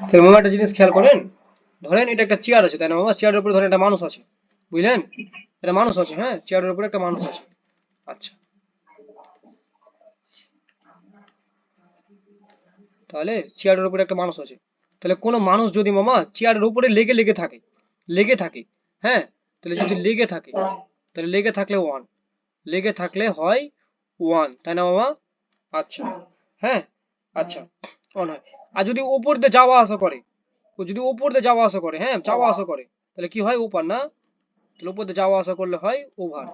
তাহলে মামা একটা জিনিস খেয়াল করেন, ধরেন এটা একটা চেয়ার আছে, তাই না মামা? চেয়ারের উপরে ধরেন একটা মানুষ আছে, বুঝলেন? এটা মানুষ আছে হ্যাঁ? চেয়ারের উপরে একটা মানুষ আছে। আচ্ছা। তাহলে চেয়ারের উপরে একটা মানুষ আছে। তাহলে কোনো মানুষ যদি মামা চেয়ারের উপরে লেগে লেগে থাকে লেগে থাকে হ্যাঁ? তাহলে যদি লেগে থাকে, তাহলে লেগে থাকলে ওয়ান লেগে থাকলে হয় ওয়ান তাই না মামা? আচ্ছা হ্যাঁ? আচ্ছা অন হয়। আর যদি উপর দিয়ে যাওয়া আসা করে ও যদি উপর দিয়ে যাওয়া আসা করে হ্যাঁ যাওয়া আসা করে, তাহলে কি হয় ওপার না? তাহলে উপর দিয়ে যাওয়া আসা করলে হয় ওভার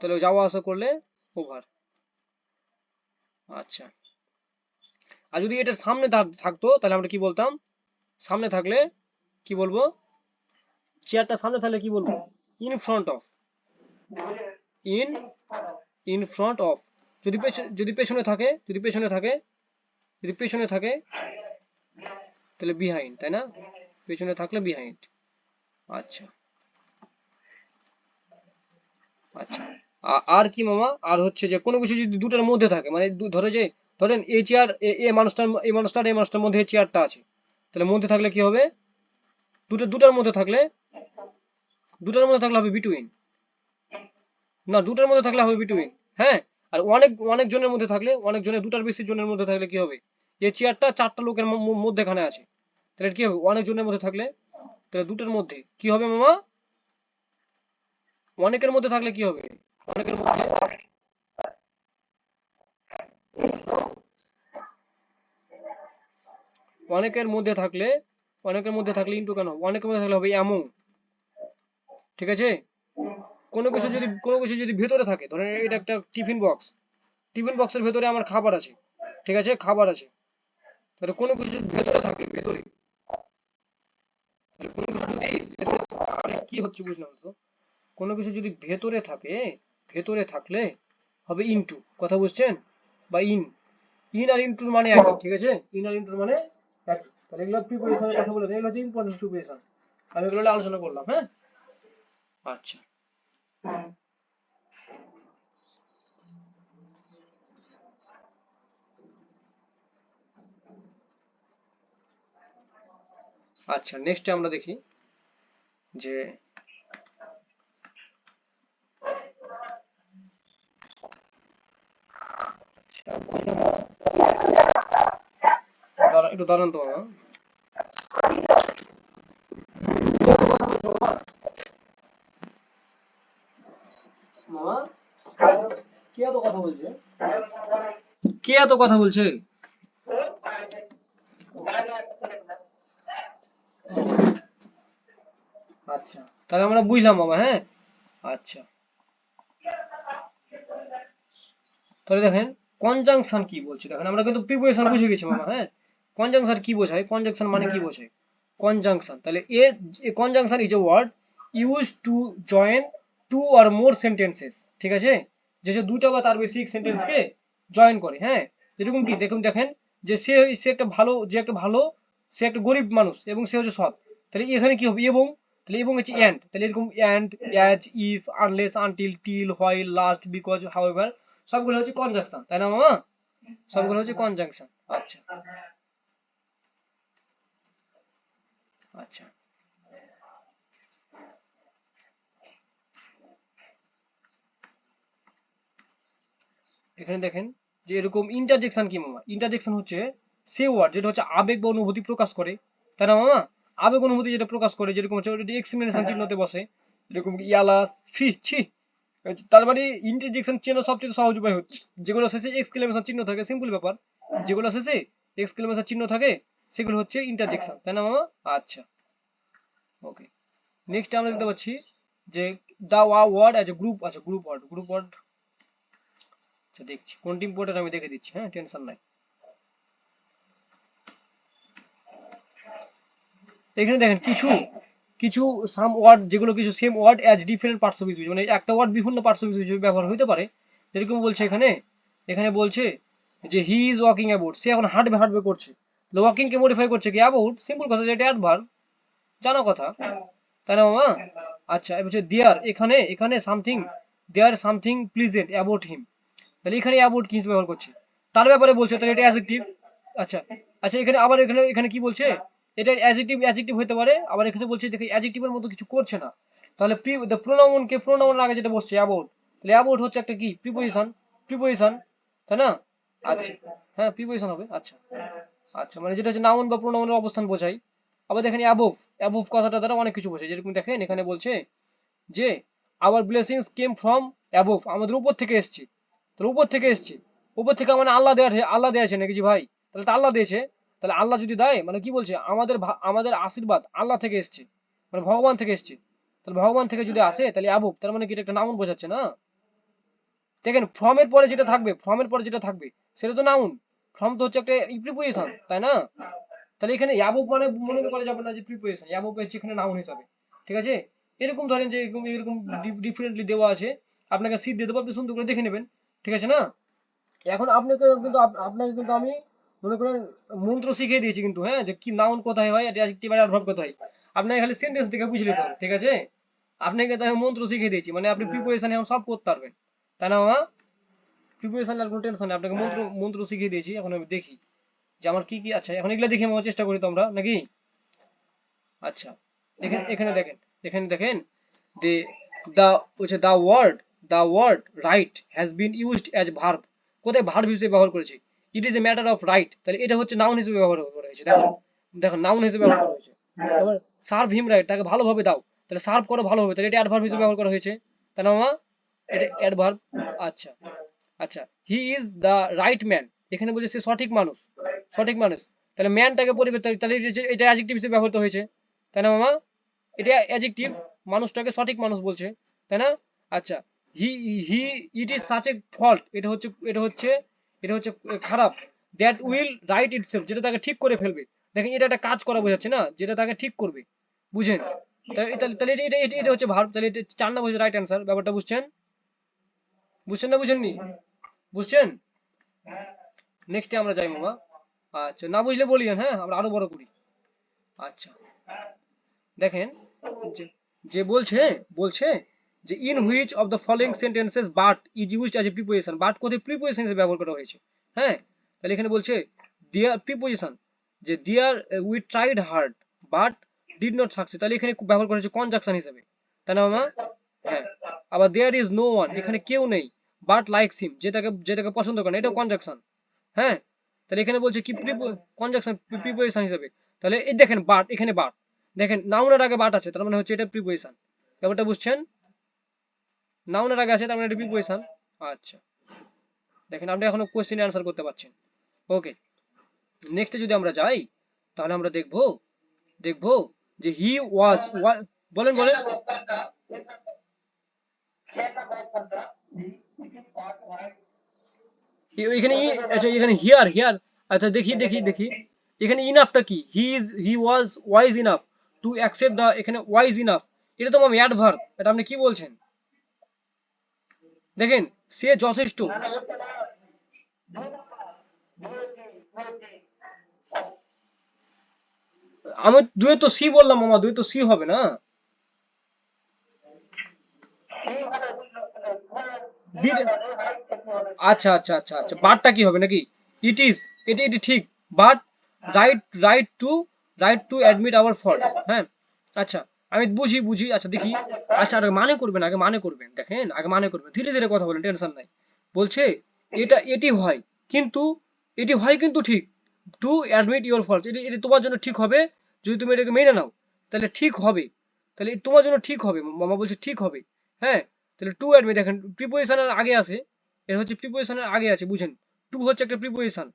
তাহলে যাওয়া আসা করলে ওভার আচ্ছা। আর যদি এটার সামনে থাকতো, তাহলে আমরা কি বলতাম? সামনে থাকলে কি বলব? চেয়ারটা সামনে থাকলে কি বলব? In front of in in front of যদি পেছনে যদি পেছনে থাকে যদি পেছনে থাকে যদি পেছনে থাকে তাহলে বিহাইন্ড তাই না? পেছনে থাকলে বিহাইন্ড আচ্ছা। আচ্ছা। আর কি মামা? আর হচ্ছে যে কোনো কিছু যদি দুটার মধ্যে থাকে মানে ধরে যে ধরেন এই চেয়ার এই মানুষটার এই মানুষটার এই মানুষটার মধ্যে এই চেয়ারটা আছে তাহলে মধ্যে থাকলে কি হবে? দুটো দুটার মধ্যে থাকলে দুটার মধ্যে থাকলে হবে বিটুইন না দুটার মধ্যে থাকলে হবে বিটুইন হ্যাঁ? আর অনেক অনেক জনের মধ্যে থাকলে, অনেক জনের, দুটার বেশি জনের মধ্যে থাকলে কি হবে? এই চেয়ারটা চারটা লোকের মধ্যেখানে আছে। তাহলে কি হবে? অনেক জনের মধ্যে থাকলে, তাহলে দুটার মধ্যে কি হবে মামা? অনেকের মধ্যে থাকলে কি হবে? অনেকের মধ্যে অনেকের মধ্যে থাকলে, অনেকের মধ্যে থাকলে ইন্টু কেন অনেকের মধ্যে থাকলে হবে এমন ঠিক আছে? কোনো কিছু যদি কোনো কিছু যদি ভেতরে থাকে ধরেন এটা একটা টিফিন বক্স টিফিন বক্সের ভেতরে আমার খাবার আছে ঠিক আছে? খাবার আছে। তাহলে কোনো কিছু ভেতরে থাকে ভেতরে কোনো কিছু যদি কি হচ্ছে বুঝলাম তো? কোনো কিছু যদি ভেতরে থাকে ভেতরে থাকলে হবে ইনটু কথা বুঝছেন? বা ইন ইন আর ইনটুর মানে একই ঠিক আছে? ইন আর ইনটুর মানে একই। তাহলে এগুলো প্রিপারেশনের কথা বলে এগুলো হচ্ছে ইম্পর্টেন্ট প্রিপারেশন আমি এগুলো আলোচনা করলাম হ্যাঁ? আচ্ছা। আচ্ছা নেক্সটে আমরা দেখি যে একটু দাঁড়ান তো মামা কে এত কথা বলছে কে এত কথা বলছে? আচ্ছা তাহলে আমরা বুঝলাম মামা হ্যাঁ? আচ্ছা। তাহলে দেখেন কনজাংশন কি বলছে? দেখেন, আমরা কিন্তু প্রিপোজিশন বুঝে গেছি মামা হ্যাঁ? কনজাংশন কি বোঝায়? কনজাংশন মানে কি বোঝায়? কনজাংশন তাহলে a conjunction is a word use to join two R more sentences ঠিক আছে? যে দুটো বা তার বেশি সেন্টেন্সকে জয়েন করে হ্যাঁ? এরকম কি? দেখুন, দেখেন যে সে সে একটা ভালো, যে একটা ভালো, সে একটা গরিব মানুষ এবং সে হচ্ছে সৎ। তাহলে এখানে কি হবে? এবং, তাহলে এবং হচ্ছে অ্যান্ড তাহলে এরকম and as if unless until till while last because however সবগুলো হচ্ছে কনজাংশন তাই না মামা? সবগুলো হচ্ছে কনজাংশন আচ্ছা। আচ্ছা। এখানে দেখেন যে এরকম ইন্টারজেকশন কি মামা? ইন্টারজেকশন হচ্ছে সে ওয়ার্ড যেটা হচ্ছে আবেগ বা অনুভূতি প্রকাশ করে। তাই না মামা? আবেগ অনুভূতি যেটা প্রকাশ করে যেরকম হচ্ছে এক্সপ্লেনেশন চিহ্নতে বসে। যেরকম ইয়ালাস ফি ছি। তার মানে ইন্টারজেকশন চিহ্ন সবচেয়ে সহজ উপায় হচ্ছে। যেগুলো শেষে এক্সক্লেমেশন চিহ্ন থাকে সিম্পল ব্যাপার। যেগুলো শেষে এক্সক্লেমেশন চিহ্ন থাকে সেগুলো হচ্ছে ইন্টারজেকশন তাই না মামা? আচ্ছা। ওকে নেক্সট আমরা দেখতে পাচ্ছি যে the word as a group আচ্ছা গ্রুপ ওয়ার্ড। গ্রুপ ওয়ার্ড আচ্ছা দেখছি। কোনটি ইম্পর্টেন্ট আমি দেখে দিচ্ছি হ্যাঁ? টেনশন নাই। এখানে দেখেন, কিছু কিছু সাম ওয়ার্ড যেগুলো কিছু same word as different parts of মানে একটা ওয়ার্ড বিভিন্ন পার্টস অফ স্পিচ ব্যবহার হতে পারে। যেরকম বলছে এখানে এখানে বলছে যে হি ইজ ওয়াকিং অ্যাবাউট সে এখন হাঁটবে হাঁটবে করছে। ওয়াকিং কে মডিফাই করছে কি অ্যাবাউট সিম্পল কথা, যেটা অ্যাডভার্ব জানা কথা। তাই না, মামা? আচ্ছা এবার দেয়ার এখানে এখানে something there something pleasant about him তাহলে এখানে অ্যাবাউট কি ব্যবহার করছে? তার ব্যাপারে বলছে, তাহলে এটা অ্যাডজেক্টিভ আচ্ছা আচ্ছা এখানে আবার এখানে এখানে কি বলছে? এটা অ্যাডজেক্টিভ অ্যাডজেক্টিভ হতে পারে, আবার এখানে বলছে, দেখো অ্যাডজেক্টিভের মতো কিছু করছে না। তাহলে প্রি দ্য প্রোনাউন কে প্রোনাউনের আগে যেটা বসছে অ্যাবাউট তাহলে অ্যাবাউট হচ্ছে একটা কি? প্রিপোজিশন প্রিপোজিশন তাই না? আচ্ছা হ্যাঁ প্রিপোজিশন হবে আচ্ছা আচ্ছা মানে যেটা হচ্ছে নাউন বা প্রোনাউনের অবস্থান বোঝায়। আবার দেখেন অ্যাবোভ অ্যাবোভ কথাটা দ্বারা অনেক কিছু বোঝায়। যেরকম দেখেন, এখানে বলছে যে our blessings came from above আমাদের উপর থেকে এসছে। তাহলে উপর থেকে এসছে। উপর থেকে মানে আল্লাহ দেওয়া আল্লাহ দিয়েছে নাকি জি ভাই? তাহলে তো আল্লাহ দিয়েছে। তাহলে আল্লাহ যদি দেয় মানে কি বলছে? আমাদের আমাদের আশীর্বাদ আল্লাহ থেকে এসছে। মানে ভগবান থেকে এসছে। তাহলে ভগবান থেকে যদি আসে, তাহলে অ্যাবোভ তার মানে কি এটা একটা নাউন বোঝাচ্ছে না? দেখেন ফর্মের পরে যেটা থাকবে ফর্মের পরে যেটা থাকবে, সেটা তো নাউন। ফর্ম তো হচ্ছে একটা প্রিপোজিশন তাই না? তাহলে এখানে অ্যাবোভ মানে মনে করা যাবে না যে প্রিপোজিশন অ্যাবোভ হচ্ছে এখানে নাউন হিসাবে। ঠিক আছে? এরকম ধরেন যে এরকম এরকম ডিফারেন্টলি দেওয়া আছে। আপনাকে সিট দিয়ে দেবো, আপনি সুন্দর করে দেখে নেবেন। ঠিক আছে না? এখন আপনাকে কিন্তু আপনাকে কিন্তু আমি মনে করেন মন্ত্র শিখিয়ে দিয়েছি কিন্তু হ্যাঁ? যে কি নাউন কোথায় হয় অ্যাডজেক্টিভ আর অ্যাডভার্ব কোথায়? আপনাকে খালি সেন্টেন্স থেকে বুঝে নিতে হবে, ঠিক আছে? আপনাকে তো আমি মন্ত্র শিখিয়ে দিয়েছি মানে আপনি প্রিপোজিশন এখন সব করতে পারবেন। তাই না, মামা? প্রিপোজিশন আর কোনো টেনশন নেই, আপনাকে মন্ত্র মন্ত্র শিখিয়ে দিয়েছি, এখন আমি দেখি যে আমার কি কি আছে। এখন এগুলা দেখে আমার চেষ্টা করি তো আমরা নাকি? আচ্ছা এখানে এখানে দেখেন এখানে দেখেন the the হচ্ছে the word the word right has been used as verb. কোথায় ভার্ব হিসেবে ব্যবহার করেছে? It is a matter of right তাহলে এটা হচ্ছে নাউন হিসেবে ব্যবহার করা হয়েছে। দেখো দেখো নাউন হিসেবে ব্যবহার করা হয়েছে। তারপর সার্ভ হিম রাইট তাকে ভালোভাবে দাও। তাহলে সার্ভ করো ভালোভাবে। তাহলে এটা অ্যাডভার্ব হিসেবে ব্যবহার করা হয়েছে। তাই না, মামা? এটা অ্যাডভার্ব আচ্ছা আচ্ছা। He is the right man এখানে বলছে সে সঠিক মানুষ সঠিক মানুষ। তাহলে ম্যানটাকে পরিবর্তন, তাহলে এটা অ্যাডজেক্টিভ হিসেবে ব্যবহৃত হয়েছে। তাই না, মামা? এটা অ্যাডজেক্টিভ মানুষটাকে সঠিক মানুষ বলছে। তাই না? আচ্ছা he he it is such a fault এটা হচ্ছে এটা হচ্ছে এটা হচ্ছে খারাপ। দ্যাট উইল রাইট ইটসেলফ যেটা তাকে ঠিক করে ফেলবে। দেখেন, এটা একটা কাজ করা বোঝাচ্ছে না, যেটা তাকে ঠিক করবে। বুঝেন? তাহলে এটা, এটা- এটা হচ্ছে ভার্ব তাহলে এটা চার নম্বর রাইট অ্যান্সার ব্যাপারটা বুঝছেন? বুঝছেন না বুঝেননি? বুঝছেন? নেক্সটে আমরা যাই, মামা। আচ্ছা না বুঝলে বলিয়েন হ্যাঁ? আমরা আরও বড় করি। আচ্ছা। দেখেন যে বলছে বলছে যে in which of the following sentences but is used as a preposition but কোথায় প্রিপোজিশন হিসেবে ব্যবহার করা হয়েছে? হ্যাঁ? তাহলে এখানে বলছে দেয়ার প্রিপোজিশন যে there we tried hard but did not success তাহলে এখানে ব্যবহার করা হয়েছে কনজাকশন হিসেবে। তাই না মামা হ্যাঁ। আবার দেয়ার ইজ নো ওয়ান এখানে কেউ নেই বাট লাইকস হিম যেটাকে যেটাকে পছন্দ করে না, এটাও কনজাকশন হ্যাঁ? তাহলে এখানে বলছে কি কনজাকশন প্রিপোজিশন হিসেবে। তাহলে এই দেখেন বাট এখানে বাট দেখেন নাউনের আগে বাট আছে, তার মানে হচ্ছে এটা প্রিপোজিশন ব্যাপারটা বুঝছেন? নাউনের আগে আছে তার মানে এটা প্রিপোজিশন আচ্ছা। দেখেন, আপনি এখনও কোশ্চেন অ্যান্সার করতে পারছেন। ওকে নেক্সটে যদি আমরা যাই, তাহলে আমরা দেখব দেখব যে হি ওয়াজ বলেন বলেন। এখানে আচ্ছা এখানে হিয়ার হিয়ার আচ্ছা দেখি দেখি দেখি। এখানে ইনাফটা কি? He is he was wise enough to accept the এখানে ওয়াইজ ইনাফ এটা তো আমি অ্যাডভার্ব এটা আপনি কি বলছেন? দেখেন সে যথেষ্ট। আমি দুয়ে তো সি বললাম মামা দুয়ে তো সি হবে না। আচ্ছা আচ্ছা আচ্ছা আচ্ছা বাটটা কি হবে নাকি? ইট ইজ এটি এটি ঠিক but right right to right to admit our faults হ্যাঁ আচ্ছা। আমি বুঝি বুঝি আচ্ছা দেখি। আচ্ছা আগে মানে করবেন, আগে মানে করবেন, দেখেন, আগে মানে করবেন। ধীরে ধীরে কথা বলেন, টেনশন নাই। বলছে, এটা, এটি হয়, কিন্তু, এটি হয় কিন্তু ঠিক। টু অ্যাডমিট ইউর ফল্টস এটি এটি তোমার জন্য ঠিক হবে, যদি তুমি এটাকে মেনে নাও, তাহলে ঠিক হবে। তাহলে তোমার জন্য ঠিক হবে মামা বলছে ঠিক হবে। হ্যাঁ? তাহলে টু অ্যাডমিট দেখেন প্রিপোজিশনের আগে আছে, এর হচ্ছে প্রিপোজিশনের আগে আছে, বুঝেন। টু হচ্ছে একটা প্রিপোজিশন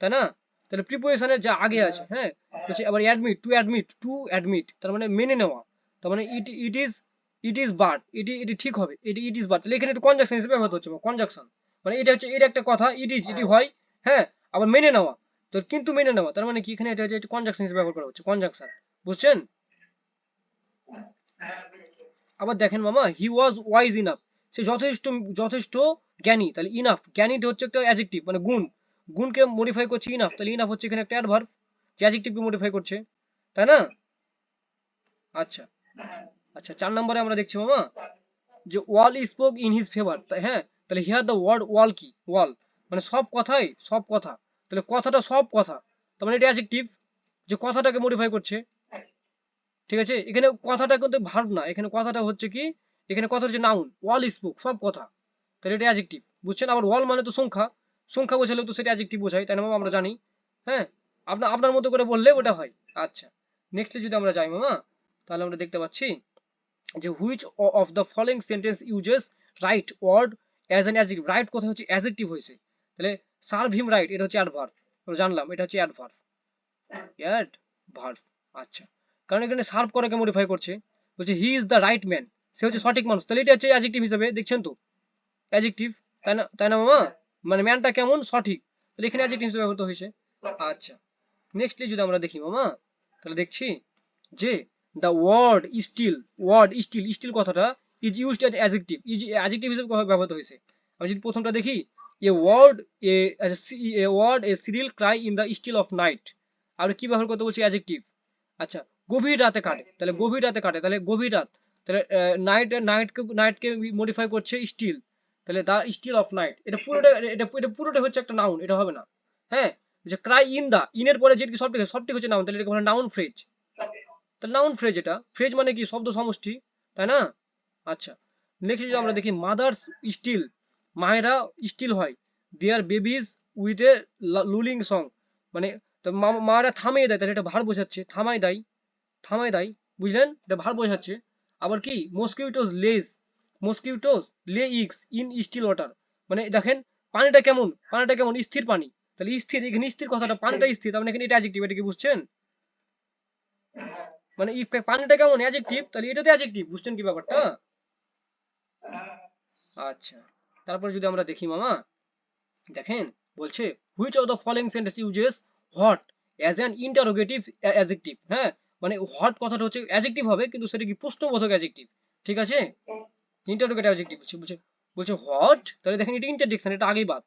তাই না? তাহলে প্রিপোজিশনের যা আগে আছে হ্যাঁ? হচ্ছে আবার admit to admit to admit তার মানে মেনে নেওয়া। তার মানে it it is it is but এটি এটি ঠিক হবে, এটি ইট ইজ বাট তাহলে এখানে একটু কনজাকশন হিসেবে ব্যবহার হচ্ছে কনজাকশন মানে এটা হচ্ছে, এটা একটা কথা ইট ইজ এটি হয় হ্যাঁ আবার মেনে নেওয়া। তো কিন্তু মেনে নেওয়া, তার মানে কি এখানে এটা হচ্ছে কনজাকশন হিসেবে ব্যবহার করা হচ্ছে কনজাকশন বুঝছেন? আবার দেখেন মামা হি ওয়াজ ওয়াইজ ইনাফ সে যথেষ্ট যথেষ্ট জ্ঞানী, তাহলে ইনাফ জ্ঞানীটা হচ্ছে একটা অ্যাডজেক্টিভ মানে গুণ। গুণকে মডিফাই করছে ইনাফ তাহলে ইনাফ হচ্ছে এখানে একটা অ্যাডভার্ব যে অ্যাডজেক্টিভকে মডিফাই করছে, তাই না? আচ্ছা আচ্ছা চার নম্বরে আমরা দেখছি মামা, যে all spoke in his favour হ্যাঁ? তাহলে হিয়ার দ্য ওয়ার্ড ওয়াল কি? ওয়াল মানে সব কথাই, সব কথা। তাহলে কথাটা সব কথা, তার মানে এটা অ্যাডজেক্টিভ যে কথাটাকে মডিফাই করছে। ঠিক আছে? এখানে কথাটা কিন্তু ভার্ব না, এখানে কথাটা হচ্ছে কি? এখানে কথা হচ্ছে নাউন ওয়াল স্পোক সব কথা। তাহলে এটা অ্যাডজেক্টিভ বুঝছেন? আবার ওয়াল মানে তো সংখ্যা সংখ্যা বোঝালেও তো সেটা অ্যাডজেক্টিভ বোঝায়, তাই না আমরা জানি হ্যাঁ? আপনার আপনার মতো করে বললে ওটা হয়। আচ্ছা নেক্সটে যদি আমরা যাই মামা তাহলে আমরা দেখতে পাচ্ছি যে which of the following sentence uses right word as an adjective right কথা হচ্ছে? অ্যাজেক্টিভ হয়েছে। তাহলে সার্ভ হিম রাইট এটা হচ্ছে অ্যাডভার্ব আমরা জানলাম এটা হচ্ছে অ্যাডভার্ব অ্যাডভার্ব আচ্ছা। কারণ এখানে সার্ভ করাকে মডিফাই করছে বলছে he is the right man সে হচ্ছে সঠিক মানুষ। তাহলে এটা হচ্ছে অ্যাডজেক্টিভ হিসেবে দেখছেন তো? অ্যাজেক্টিভ তাই না তাই না মামা? মানে ম্যানটা কেমন? সঠিক। তাহলে এখানে অ্যাজেক্টিভ হিসেবে ব্যবহৃত হয়েছে। আচ্ছা। নেক্সটলি যদি আমরা দেখি, মামা, তাহলে দেখছি যে the word still word still still কথাটা is used at adjective is adjective হিসেবে ব্যবহৃত হয়েছে। আমি যদি প্রথমটা দেখি a word a word a serial cry in the still of night আর কি ব্যবহার করতে বলছি অ্যাডজেক্টিভ আচ্ছা গভীর রাতে কাটে। তাহলে গভীর রাতে কাটে, তাহলে গভীর রাত। তাহলে নাইট নাইটকে নাইটকে মডিফাই করছে স্টিল তাহলে দা স্টিল অফ নাইট এটা পুরোটা, এটা এটা পুরোটা হচ্ছে একটা নাউন এটা হবে না। হ্যাঁ? যে ক্রাই ইন দা, ইনের পরে যেটি সবটি সবটি হচ্ছে নাউন তাহলে এটাকে বলে নাউন ফ্রেজ তাহলে নাউন ফ্রেজ এটা। ফ্রেজ মানে কি? শব্দ সমষ্টি, তাই না? আচ্ছা নেক্সট যদি আমরা দেখি মাদার্স স্টিল মায়েরা স্টিল হয়। Their babies with a lulling song মানে মারা থামিয়ে দেয়, তাহলে এটা ভার বোঝাচ্ছে। থামাই দেয় থামাই দেয়, বুঝলেন? এটা ভার বোঝাচ্ছে। আবার কি? মসকিউটোস লেজ মসকিউটোস লে ইক্স ইন স্টিল ওয়াটার মানে দেখেন, পানিটা কেমন? পানিটা কেমন? স্থির পানি। তাহলে স্থির এখানে স্থির কথাটা পানিটা স্থির তার মানে এখানে এটা অ্যাডজেক্টিভ এটা কি বুঝছেন? মানে ই পানিটা কেমন অ্যাডজেক্টিভ তাহলে এটা তো অ্যাডজেক্টিভ বুঝছেন কি ব্যাপারটা? আচ্ছা তারপর যদি আমরা দেখি মামা দেখেন বলছে which of the following sentence uses what as an interrogative adjective হ্যাঁ মানে হট কথাটা হচ্ছে অ্যাডজেক্টিভ হবে কিন্তু সেটা কি প্রশ্নবোধক অ্যাডজেক্টিভ ঠিক আছে? ইন্টারোগেটিভ অ্যাডজেক্টিভ বলছে বলছে বলছে হোয়াট তাহলে দেখেন এটা ইন্টারজেকশন এটা আগেই বাদ।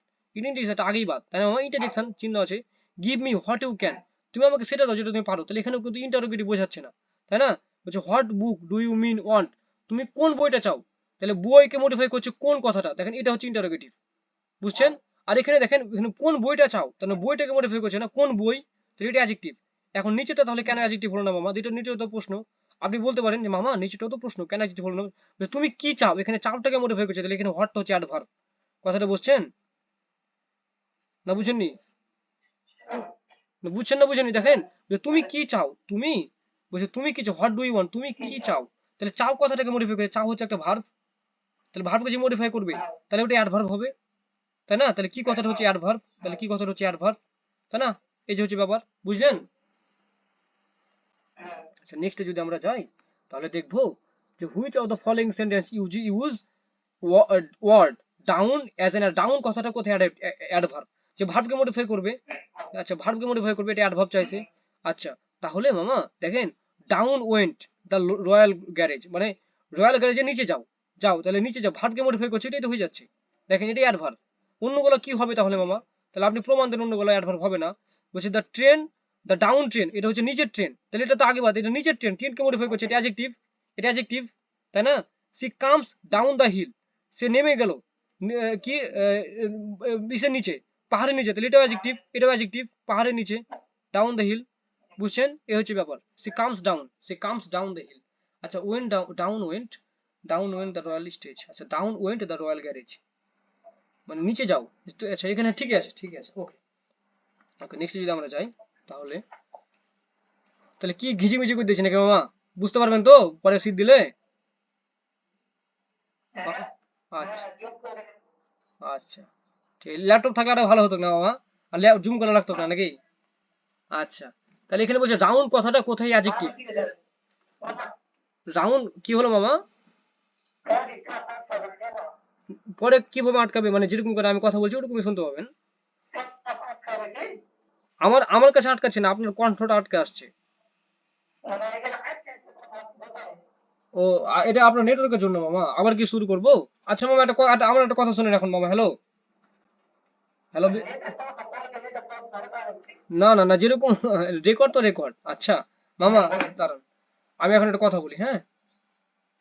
আগেই বাদ। ইন্টারজেকশন চিহ্ন আছে। Give me what you can তুমি আমাকে সেটা দাও যেটা তুমি পারো। তাহলে এখানেও কিন্তু বোঝাচ্ছে না। তাই না? বলছে what book do you mean want তুমি কোন বইটা চাও? তাহলে বইকে করছে কোন কথাটা? দেখেন, এটা হচ্ছে ইন্টারোগেটিভ বুঝছেন? আর এখানে দেখেন, এখানে কোন বইটা চাও? তাহলে বইটাকে মডিফাই করছে না। কোন বই? তাহলে এটা অ্যাডজেক্টিভ এখন নিচেটা তাহলে কেন অ্যাডজেক্টিভ হলো না, মামা? দুটো নিচেও তো প্রশ্ন। আপনি বলতে পারেন যে, মামা নিচেটাও তো প্রশ্ন। কেন অ্যাডজেক্টিভ হলো না? তুমি কি চাও? এখানে চাওটাকে মডিফাই করছে। তাহলে এখানে হোয়াটটা হচ্ছে অ্যাডভার্ব কথাটা বুঝছেন? না বুঝেননি? বুঝছেন না বুঝেননি? দেখেন যে তুমি কি চাও? তুমি? বলছে তুমি কি চাও? হোয়াট ডু ইউ ওয়ান্ট তুমি কি চাও? তাহলে চাও কথাটাকে মডিফাই করে চাও হচ্ছে একটা ভার্ব তাহলে ভার্বকে যে মডিফাই করবে তাহলে ওটা অ্যাডভার্ব হবে। তাই না? তাহলে কি কথাটা হচ্ছে অ্যাডভার্ব তাহলে কি কথাটা হচ্ছে অ্যাডভার্ব তাই না? এই যে হচ্ছে ব্যাপার বুঝলেন? আচ্ছা নেক্সটে যদি আমরা যাই তাহলে দেখব যে which of the following sentence use use word down as an down কথাটা কোথায় অ্যাডভার্ব যে ভার্বকে মডিফাই করবে। আচ্ছা ভার্বকে মডিফাই করবে, এটা অ্যাডভার্ব চাইছে। আচ্ছা তাহলে মামা, দেখেন down went the royal garage মানে রয়্যাল গ্যারেজের নিচে যাও। যাও, তাহলে নিচে যাও ভার্বকে মডিফাই করছে, এটাই তো হয়ে যাচ্ছে। দেখেন, এটাই অ্যাডভার্ব অন্যগুলো কি হবে তাহলে মামা? তাহলে আপনি প্রমাণ দেন অন্যগুলো অ্যাডভার্ব হবে না। বলছে the train the down train এটা হচ্ছে নিচের ট্রেন তাহলে এটা তো আগে বাদ, এটা নিচের ট্রেন ট্রেনকে মডিফাই করছে, এটা অ্যাডজেক্টিভ এটা অ্যাডজেক্টিভ তাই না? She comes down the hill সে নেমে গেল কি বিষের নিচে। পাহাড়ের নিচে তাহলে এটাও অ্যাডজেক্টিভ এটাও অ্যাডজেক্টিভ পাহাড়ের নিচে ডাউন দ্য হিল বুঝছেন? এ হচ্ছে ব্যাপার। সে কামস ডাউন সে কামস ডাউন দ্য হিল আচ্ছা went down went down went the royal stage আচ্ছা down went the royal garage মানে নিচে যাও। আচ্ছা এখানে ঠিক আছে ঠিক আছে ওকে ওকে নেক্সট যদি আমরা যাই তাহলে তাহলে কি ঘিচিমিচি করে দিয়েছি নাকি মামা? বুঝতে পারবেন তো? পরে সিট দিলে? আচ্ছা। আচ্ছা। ঠিক ল্যাপটপ থাকলে আরও ভালো হতো না মামা? আর জুম করা লাগতো না নাকি? আচ্ছা তাহলে এখানে বলছে, রাউন্ড কথাটা কোথায় অ্যাডজেক্টিভ রাউন্ড কি হলো মামা? পরে কীভাবে আটকাবে? মানে যেরকম করে আমি কথা বলছি, ওরকমই শুনতে পাবেন। আমার আমার কাছে আটকাচ্ছে না, আপনার কণ্ঠটা আটকে আসছে। ও এটা আপনার নেটওয়ার্কের জন্য মামা। আবার কি শুরু করব? আচ্ছা মামা ক- একটা- আমার একটা কথা শুনেন এখন মামা হ্যালো হ্যালো না না না, যেরকম রেকর্ড তো রেকর্ড আচ্ছা মামা, দাঁড়ান। আমি এখন একটা কথা বলি হ্যাঁ?